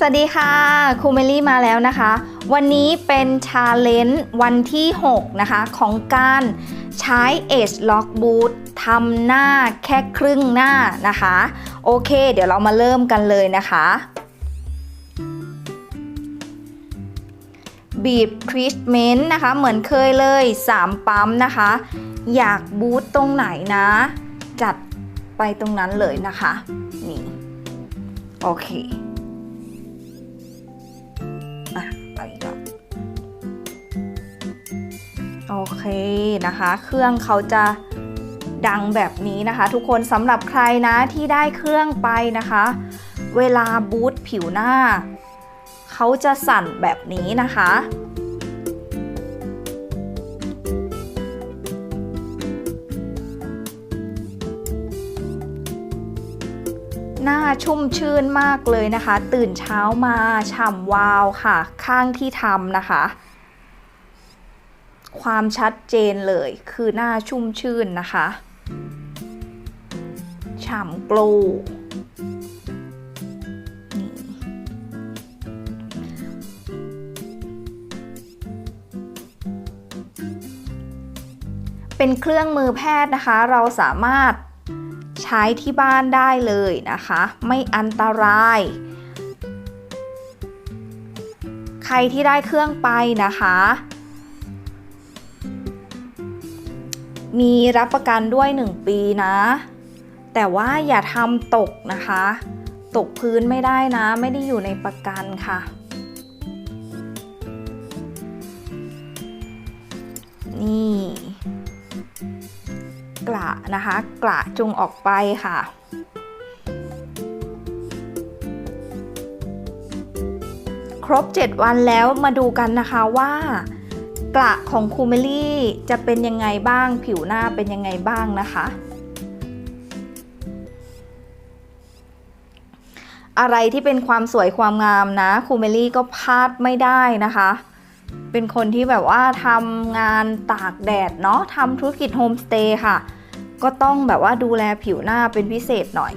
สวัสดีค่ะครูเมลี่มาแล้วนะคะ วันนี้เป็นชาเลนจ์วันที่ 6 นะคะ ของการใช้ Edge Lock Boot ทำหน้าแค่ครึ่งหน้านะคะ โอเค เดี๋ยวเรามาเริ่มกันเลยนะคะ บีบทรีทเมนต์นะคะ เหมือนเคยเลย 3 ปั๊มนะคะ อยากบูตตรงไหนนะ จัดไปตรงนั้นเลยนะคะ นี่ โอเค โอเคนะคะ เครื่องเขาจะดังแบบนี้นะคะ ทุกคนสำหรับใครนะที่ได้เครื่องไปนะคะ เวลาบูตผิวหน้า เขาจะสั่นแบบนี้นะคะหน้าชุ่มชื่นมากเลยนะคะ ตื่นเช้ามาฉ่ำวาวค่ะ ข้างที่ทำนะคะ ความชัดเจนเลยคือหน้าชุ่มชื่นนะคะ ฉ่ำโกลว์นี่เป็นเครื่องมือแพทย์นะคะ เราสามารถใช้ที่บ้านได้เลยนะคะ ไม่อันตราย ใครที่ได้เครื่องไปนะคะ มีรับประกันด้วย 1 ปีนะ แต่ว่าอย่าทำตกนะคะ ตกพื้นไม่ได้นะ ไม่ได้อยู่ในประกันค่ะ นี่ กระนะคะ กระจงออกไปค่ะครบ 7 วันแล้วมาดูกันนะคะว่า กระของคูเมลี่จะเป็นยังไงบ้าง ผิวหน้าเป็นยังไงบ้างนะคะ อะไรที่เป็นความสวยความงามนะคูเมลี่ก็พลาดไม่ได้นะคะ เป็นคนที่แบบว่าทำงานตากแดดเนาะทำธุรกิจโฮมสเตย์ค่ะ ก็ต้องแบบว่าดูแลผิวหน้าเป็นพิเศษหน่อย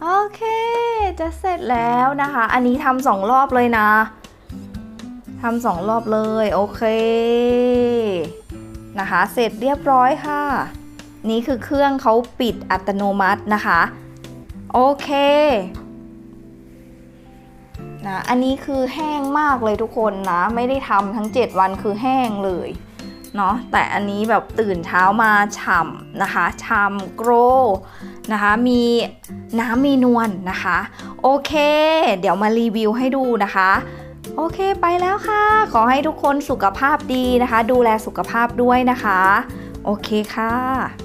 โอเค จะเสร็จแล้วนะคะ อันนี้ทำสองรอบเลยนะทำสองรอบเลย โอเค นะคะ เสร็จเรียบร้อยค่ะ นี่คือเครื่องเขาปิดอัตโนมัตินะคะ โอเค นะ อันนี้คือแห้งมากเลยทุกคนนะ ไม่ได้ทำทั้ง 7 วันคือแห้งเลย เนาะแต่อันนี้แบบตื่นเช้ามาฉ่ำนะคะฉ่ำโกรนะคะ มีน้ำมีนวลนนะคะ โอเค เดี๋ยวมารีวิวให้ดูนะคะ โอเคไปแล้วค่ะ ขอให้ทุกคนสุขภาพดีนะคะ ดูแลสุขภาพด้วยนะคะ โอเคค่ะ